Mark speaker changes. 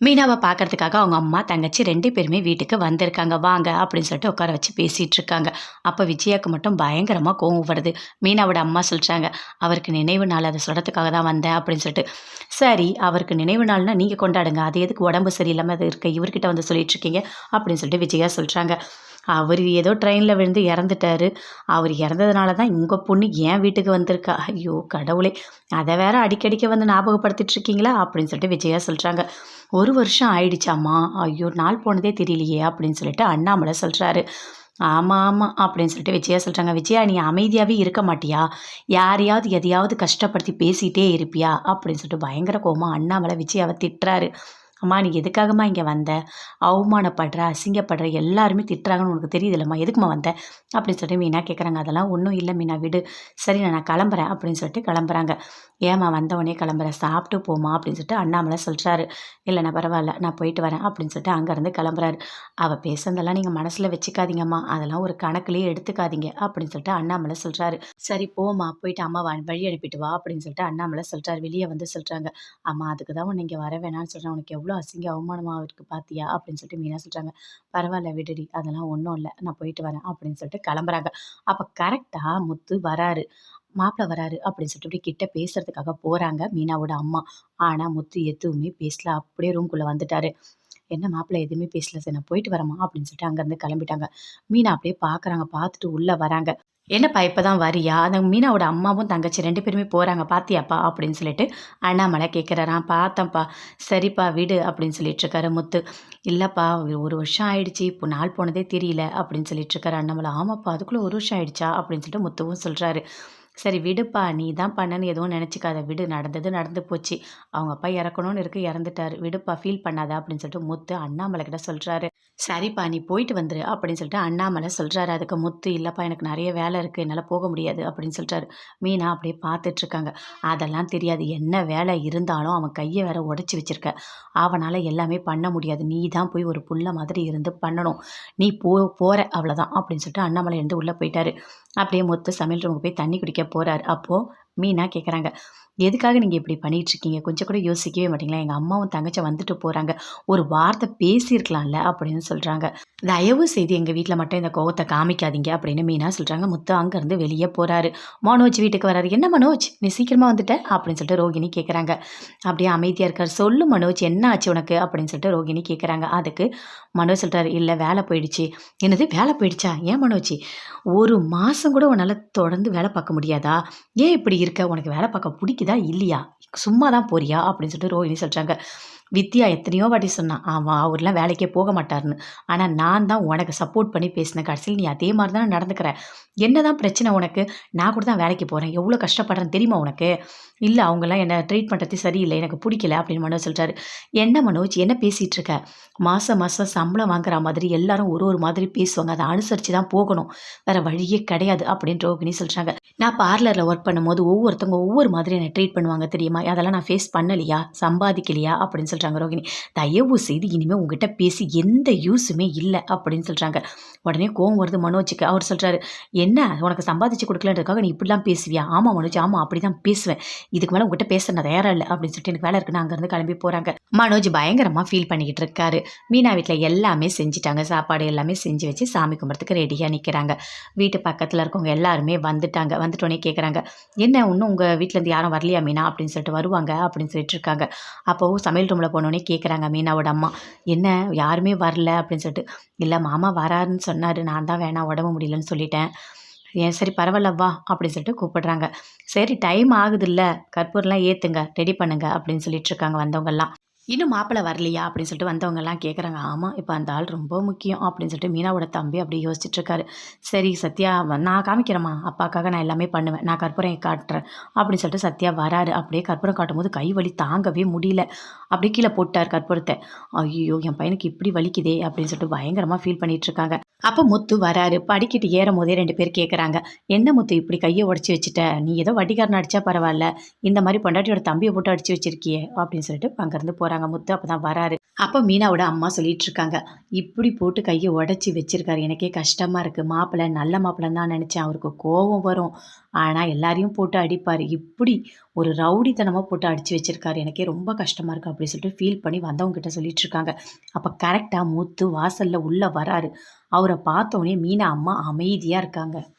Speaker 1: மீனாவை பார்க்கறதுக்காக அவங்க அம்மா தங்கச்சி ரெண்டு பேருமே வீட்டுக்கு வந்திருக்காங்க. வாங்க அப்படின்னு சொல்லிட்டு உட்கார வச்சு பேசிகிட்டு இருக்காங்க. அப்போ விஜயாவுக்கு மட்டும் பயங்கரமாக கோவம் வருது. மீனாவோட அம்மா சொல்கிறாங்க அவருக்கு நினைவு நாள் அதை சொல்கிறதுக்காக தான் வந்தேன் அப்படின்னு சொல்லிட்டு. சரி அவருக்கு நினைவு நாள்னா நீங்கள் கொண்டாடுங்க. அது எதுக்கு உடம்பு சரியில்லாமல் அது இருக்க? இவர்கிட்ட வந்து சொல்லிட்டு இருக்கீங்க அப்படின்னு சொல்லிட்டு விஜயா சொல்கிறாங்க அவர் ஏதோ ட்ரெயினில் விழுந்து இறந்துட்டாரு. அவர் இறந்ததுனால தான் உங்கள் பொண்ணு ஏன் வீட்டுக்கு வந்திருக்கா? ஐயோ கடவுளே. அதை வேற அடிக்கடிக்க வந்து ஞாபகப்படுத்திட்டு இருக்கீங்களா? அப்படின்னு சொல்லிட்டு விஜயா சொல்கிறாங்க ஒரு வருஷம் ஆயிடுச்சாம்மா. ஐயோ நாள் போனதே தெரியலையே அப்படின்னு சொல்லிட்டு அண்ணாமலை சொல்கிறாரு ஆமாம் ஆமாம் அப்படின்னு சொல்லிட்டு விஜயா சொல்கிறாங்க விஜயா நீ அமைதியாகவே இருக்க மாட்டியா? யாரையாவது எதையாவது கஷ்டப்படுத்தி பேசிகிட்டே இருப்பியா? அப்படின்னு சொல்லிட்டு பயங்கர கோமா அண்ணாமலை விஜயாவை திட்டுறாரு. அம்மா நீ எதுக்காகம்மா இங்கே வந்த? அவமானப்படுற அசிங்கப்படுற எல்லாருமே திட்டுறாங்கன்னு உனக்கு தெரியுதுல்லம்மா எதுக்குமா வந்த? அப்படின்னு சொல்லிட்டு மீனா கேட்குறாங்க அதெல்லாம் ஒன்றும் இல்லை மீனா விடு. சரி நான் கிளம்புறேன் அப்படின்னு சொல்லிட்டு கிளம்புறாங்க. ஏம்மா வந்தவொடனே கிளம்புறேன் சாப்பிட்டு போமா அப்படின்னு சொல்லிட்டு அண்ணாமலை சொல்கிறாரு இல்லை நான் பரவாயில்ல நான் போயிட்டு வரேன் அப்படின்னு சொல்லிட்டு அங்கேருந்து கிளம்புறாரு. அவள் பேசுனதெல்லாம் நீங்கள் மனசில் வச்சுக்காதீங்கம்மா. அதெல்லாம் ஒரு கணக்குலேயே எடுத்துக்காதீங்க அப்படின்னு சொல்லிட்டு அண்ணாமலை சொல்கிறாரு சரி போம்மா போயிட்டு அம்மா வா வழி அனுப்பிட்டு வா அப்படின்னு சொல்லிட்டு அண்ணாமலை சொல்கிறாரு வெளியே வந்து சொல்கிறாங்க அம்மா அதுக்கு தான் உன்னை இங்கே வர வேணாம்னு சொல்கிறேன் உனக்கு எவ்வளோ அசிங்க அவமானமாக இருக்கு பார்த்தியா அப்படின்னு சொல்லிட்டு மீனா சொல்கிறாங்க பரவாயில்ல விடுடி அதெல்லாம் ஒன்றும் இல்லை. நான் போயிட்டு வரேன் அப்படின்னு சொல்லிட்டு கிளம்புறாங்க. அப்போ கரெக்டாக முத்து வராரு. மாப்பிள்ளை வராரு அப்படின்னு சொல்லிட்டு இப்படி கிட்ட பேசுறதுக்காக போகிறாங்க மீனாவோட அம்மா. ஆனால் முத்து எதுவுமே பேசல. அப்படியே ரூம்குள்ளே வந்துட்டாரு. என்ன மாப்பிள்ளை எதுவுமே பேசல. சரி நான் போயிட்டு வரமா அப்படின்னு சொல்லிட்டு அங்கேருந்து கிளம்பிட்டாங்க. மீனா அப்படியே பார்க்குறாங்க பார்த்துட்டு உள்ளே வராங்க. என்னப்பா இப்போ தான் வரியா? அந்த மீனாவோட அம்மாவும் தங்கச்சி ரெண்டு பேருமே போகிறாங்க பாத்தியாப்பா? அப்படின்னு சொல்லிட்டு அண்ணாமலை கேட்குறாராம் பார்த்தேன்ப்பா. சரிப்பா விடு அப்படின்னு சொல்லிட்டு இருக்காரு முத்து. இல்லைப்பா ஒரு- ஒரு வருஷம் ஆயிடுச்சு இப்போ நாள் போனதே தெரியல அப்படின்னு சொல்லிட்டு இருக்காரு அண்ணாமலை. ஆமாப்பா அதுக்குள்ளே ஒரு வருஷம் ஆயிடுச்சா அப்படின்னு சொல்லிட்டு முத்துவும் சொல்கிறாரு சரி விடுப்பா நீ தான் பண்ணன்னு எதுவும் நினச்சிக்காத. விடு நடந்தது நடந்து போச்சு. அவங்க அப்பா இறக்கணும்னு இருக்கு இறந்துட்டாரு. விடுப்பா ஃபீல் பண்ணாத அப்படின்னு சொல்லிட்டு முத்து அண்ணாமலை கிட்ட சொல்கிறாரு சரிப்பா நீ போயிட்டு வந்துரு அப்படின்னு சொல்லிட்டு அண்ணாமலை சொல்கிறாரு அதுக்கு முத்து இல்லைப்பா எனக்கு நிறைய வேலை இருக்குது என்னால் போக முடியாது அப்படின்னு சொல்லிட்டாரு மீனா அப்படியே பார்த்துட்டு இருக்காங்க. அதெல்லாம் தெரியாது. என்ன வேலை இருந்தாலும் அவன் கையை வேற உடச்சி வச்சிருக்க. அவனால் எல்லாமே பண்ண முடியாது. நீ தான் போய் ஒரு புள்ள மாதிரி இருந்து பண்ணணும். நீ போ போகிற அவ்வளோதான் அப்படின்னு சொல்லிட்டு அண்ணாமலை இருந்து உள்ளே போயிட்டாரு. அப்படியே மொத்த சமையல் ரூமுக்கு போய் தண்ணி குடிக்க போகிறார் அப்போது மீனா கேட்குறாங்க எதுக்காக நீங்கள் இப்படி பண்ணிகிட்ருக்கீங்க கொஞ்சம் கூட யோசிக்கவே மாட்டீங்களா? எங்கள் அம்மாவும் தங்கச்சி வந்துட்டு போகிறாங்க ஒரு வார்த்தை பேசியிருக்கலாம்ல? அப்படின்னு சொல்கிறாங்க தயவு செய்து எங்கள் வீட்டில் மட்டும் இந்த கோவத்தை காமிக்காதீங்க அப்படின்னு மீனா சொல்கிறாங்க முத்து அங்கேருந்து வெளியே போகிறாரு மனோஜ் வீட்டுக்கு வராரு. என்ன மனோஜ்? நீ சீக்கிரமாக வந்துட்ட? அப்படின்னு சொல்லிட்டு ரோகிணி கேட்குறாங்க அப்படியே அமைதியாக இருக்கார். சொல்லு மனோஜ் என்ன ஆச்சு உனக்கு? அப்படின்னு சொல்லிட்டு ரோகிணி கேட்குறாங்க அதுக்கு மனோஜ் சொல்கிறாரு இல்லை வேலை போயிடுச்சு. என்னது? வேலை போயிடுச்சா? ஏன் மனோஜ்? ஒரு மாதம் கூட உன்னால் தொடர்ந்து வேலை பார்க்க முடியாதா? ஏன் இப்படி இருக்க உனக்கு வேலை பார்க்க பிடிக்குதா இல்லையா? சும்மா தான் போறியா? அப்படின்னு சொல்லிட்டு ரோஹிணி சொல்கிறாங்க வித்யா எத்தனையோ வாட்டி சொன்னான் அவன் அவர்லாம் வேலைக்கே போக மாட்டார்னு ஆனால் நான் தான் உனக்கு சப்போர்ட் பண்ணி பேசினேன் கடைசியில் நீ அதே மாதிரி தானே நடந்துக்கிற. என்ன தான் பிரச்சனை உனக்கு? நான் கூட தான் வேலைக்கு போகிறேன் எவ்வளோ கஷ்டப்படுறேன்னு தெரியுமா உனக்கு? இல்லை அவங்களாம் என்னை ட்ரீட் பண்ணுறது சரியில்லை. எனக்கு பிடிக்கல அப்படின்னு மனோஜ் சொல்கிறாரு என்ன மனோஜ்? என்ன பேசிகிட்டு இருக்க? மாதம் மாதம் சம்பளம் வாங்குற மாதிரி எல்லாரும் ஒரு ஒரு மாதிரி பேசுவாங்க. அதை அனுசரித்து தான் போகணும். வேறு வழியே கிடையாது அப்படின்னு ரோகிணி சொல்கிறாங்க நான் பார்லரில் ஒர்க் பண்ணும்போது ஒவ்வொருத்தவங்க ஒவ்வொரு மாதிரி என்னை ட்ரீட் பண்ணுவாங்க தெரியுமா? அதெல்லாம் நான் ஃபேஸ் பண்ணலையா? சம்பாதிக்கலையா? அப்படின்னு சொல்கிறாங்க ரோகிணி. தயவு செய்து இனிமேல் உங்ககிட்ட பேசி எந்த யூஸுமே இல்லை அப்படின்னு சொல்கிறாங்க உடனே கோவம் வருது மனோஜுக்கு. அவர் சொல்கிறாரு என்ன? உனக்கு சம்பாதிச்சு கொடுக்கலன்றதுக்காக நீ இப்படிலாம் பேசுவியா? ஆமாம் மனோஜ் ஆமாம் அப்படி தான் பேசுவேன். இதுக்கு மேலே உங்ககிட்ட பேச நான் தயாராக இல்லை அப்படின்னு சொல்லிட்டு எனக்கு வேலை இருக்குன்னு அங்கேருந்து கிளம்பி போகிறாங்க மனோஜ் பயங்கரமாக ஃபீல் பண்ணிக்கிட்டு இருக்காரு. மீனா வீட்டில் எல்லாமே செஞ்சுட்டாங்க. சாப்பாடு எல்லாமே செஞ்சு வச்சு சாமி கும்பிட்றதுக்கு ரெடியாக நிற்கிறாங்க வீட்டு பக்கத்தில் இருக்கவங்க எல்லாருமே வந்துட்டாங்க. வந்துட்டோன்னே கேட்குறாங்க என்ன இன்னும் உங்கள் வீட்டிலேருந்து யாரும் வரலையா மீனா? அப்படின்னு சொல்லிட்டு வருவாங்க அப்படின்னு சொல்லிட்டு இருக்காங்க. அப்போது சமையல் ரூமில் போனோடனே கேட்குறாங்க மீனாவோட அம்மா. என்ன யாருமே வரல? அப்படின்னு சொல்லிட்டு இல்லை மாமா வராருன்னு சொன்னார். நான் தான் வேணாம் உடம்பு முடியலன்னு சொல்லிட்டேன். ஏன் சரி பரவாயில்ல வா. அப்படின்னு சொல்லிட்டு கூப்பிடுறாங்க. சரி டைம் ஆகுதுல்ல. கற்பூரெலாம் ஏற்றுங்க ரெடி பண்ணுங்க. அப்படின்னு சொல்லிட்டு இருக்காங்க வந்தவங்கெல்லாம். இன்னும் மாப்பிள்ளை வரலையா? அப்படின்னு சொல்லிட்டு வந்தவங்கெல்லாம் கேட்குறாங்க ஆமாம் இப்போ அந்த ஆள் ரொம்ப முக்கியம் அப்படின்னு சொல்லிட்டு மீனாவோட தம்பி அப்படி யோசிச்சுட்ருக்காரு சரி சத்யா வ- நான் காமிக்கிறேம்மா. அப்பாக்காக நான் எல்லாமே பண்ணுவேன். நான் கற்பூரம் காட்டுறேன். அப்படின்னு சொல்லிட்டு சத்யா வராரு. அப்படியே கற்பூரம் காட்டும்போது கை வலி தாங்கவே முடியல. அப்படியே கீழே போட்டார் கற்பூரத்தை. ஐயோ என் பையனுக்கு இப்படி வலிக்குதே அப்படின்னு சொல்லிட்டு பயங்கரமாக ஃபீல் பண்ணிகிட்ருக்காங்க அப்போ முத்து வராரு படிக்கிட்டு ஏறும் போதே ரெண்டு பேர் கேட்குறாங்க என்ன முத்து இப்படி கையை உடச்சி வச்சுட்ட? நீ ஏதோ வட்டிக்காரன் அடித்தா பரவாயில்ல. இந்த மாதிரி பொண்டாட்டியோட தம்பியை போட்டு அடிச்சு வச்சிருக்கியே அப்படின்னு சொல்லிட்டு அங்கேருந்து போகிறாங்க முத்து. அப்போ தான் வராரு. அப்போ மீனாவோட அம்மா சொல்லிட்டு இருக்காங்க. இப்படி போட்டு கையை உடச்சி வச்சிருக்காரு. எனக்கே கஷ்டமாக இருக்குது மாப்பிள்ளை நல்ல மாப்பிள்ளை தான் நினச்சேன். அவருக்கு கோபம் வரும். ஆனால் எல்லாரையும் போட்டு அடிப்பார். இப்படி ஒரு ரவுடித்தனமாக போட்டு அடித்து வச்சுருக்காரு. எனக்கே ரொம்ப கஷ்டமாக இருக்குது அப்படி சொல்லிட்டு ஃபீல் பண்ணி வந்தவங்க கிட்ட சொல்லிட்டு இருக்காங்க. அப்போ கரெக்டாக மூத்து வாசலில் உள்ளே வராரு. அவரை பார்த்தோன்னே மீனா அம்மா அமைதியாக இருக்காங்க.